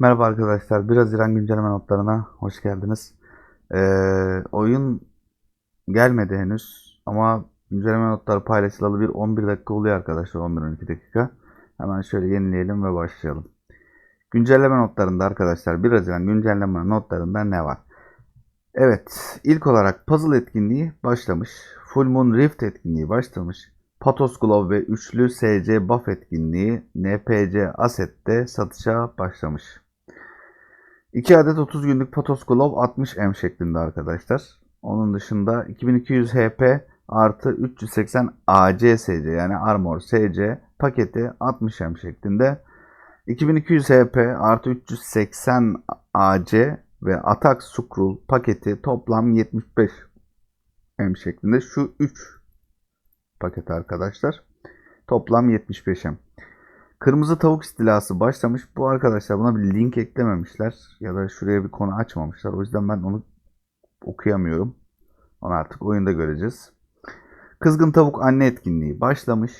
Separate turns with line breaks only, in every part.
Merhaba arkadaşlar. 1 Haziran güncelleme notlarına hoş geldiniz. Ee, oyun gelmedi henüz ama güncelleme notları paylaşılalı bir 11 dakika oluyor arkadaşlar. 11-12 dakika. Hemen şöyle yenileyelim ve başlayalım. Güncelleme notlarında arkadaşlar 1 Haziran güncelleme notlarında ne var? Evet, ilk olarak puzzle etkinliği başlamış. Full Moon Rift etkinliği başlamış. Patos Glove ve üçlü SC buff etkinliği NPC Asset'te satışa başlamış. 2 adet 30 günlük Patos Glove 60 M şeklinde arkadaşlar. Onun dışında 2200 HP artı 380 AC SC yani Armor SC paketi 60 M şeklinde. 2200 HP artı 380 AC ve Atak Scroll paketi toplam 75 M şeklinde. Şu 3 paket arkadaşlar. Toplam 75 M. Kırmızı tavuk istilası başlamış. Bu arkadaşlar buna bir link eklememişler. Ya da şuraya bir konu açmamışlar. O yüzden ben onu okuyamıyorum. Onu artık oyunda göreceğiz. Kızgın tavuk anne etkinliği başlamış.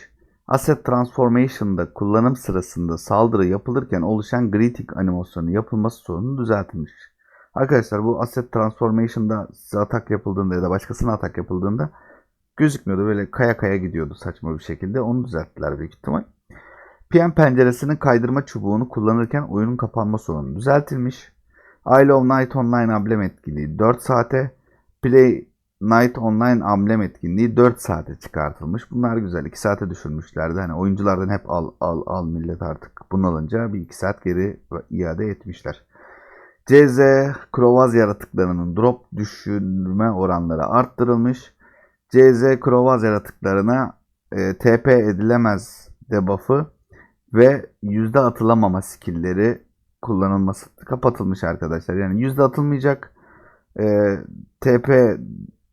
Asset Transformation'da kullanım sırasında saldırı yapılırken oluşan greeting animasyonu yapılması sorunu düzeltilmiş. Arkadaşlar bu Asset Transformation'da size atak yapıldığında ya da başkasına atak yapıldığında gözükmüyordu. Böyle kaya kaya gidiyordu saçma bir şekilde. Onu düzelttiler büyük ihtimal. PM penceresinin kaydırma çubuğunu kullanırken oyunun kapanma sorunu düzeltilmiş. Isle of Night Online amblem etkinliği 4 saate, Play Night Online amblem etkinliği 4 saate çıkartılmış. Bunlar güzel. 2 saate düşürmüşlerdi. Hani oyunculardan hep al al al millet artık bunalınca bir 2 saat geri iade etmişler. CZ Krovaz yaratıklarının drop düşürme oranları arttırılmış. CZ Krovaz yaratıklarına e, TP edilemez debuff'ı ve yüzde atılamama skill'leri kullanılması kapatılmış arkadaşlar. Yani yüzde atılmayacak e, TP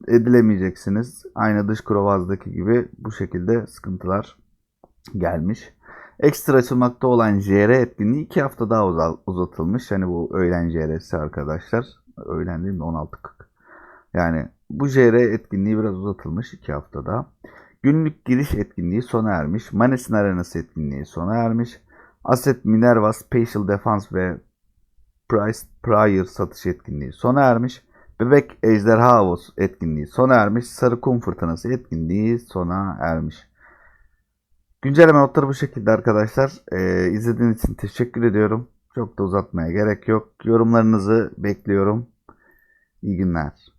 edilemeyeceksiniz. Aynı dış krovazdaki gibi bu şekilde sıkıntılar gelmiş. Ekstra açılmakta olan JR etkinliği 2 hafta daha uzatılmış. Yani bu öğlen JR'si arkadaşlar. Öğlen değil mi? 16.40. Yani bu JR etkinliği biraz uzatılmış 2 haftada. Günlük giriş etkinliği sona ermiş. Manesin Arenası etkinliği sona ermiş. Asset Minerva Special Defense ve Price Prior satış etkinliği sona ermiş. Bebek Ejderha Havuz etkinliği sona ermiş. Sarı Kum Fırtınası etkinliği sona ermiş. Güncelleme notları bu şekilde arkadaşlar. Ee, izlediğiniz için teşekkür ediyorum. Çok da uzatmaya gerek yok. Yorumlarınızı bekliyorum. İyi günler.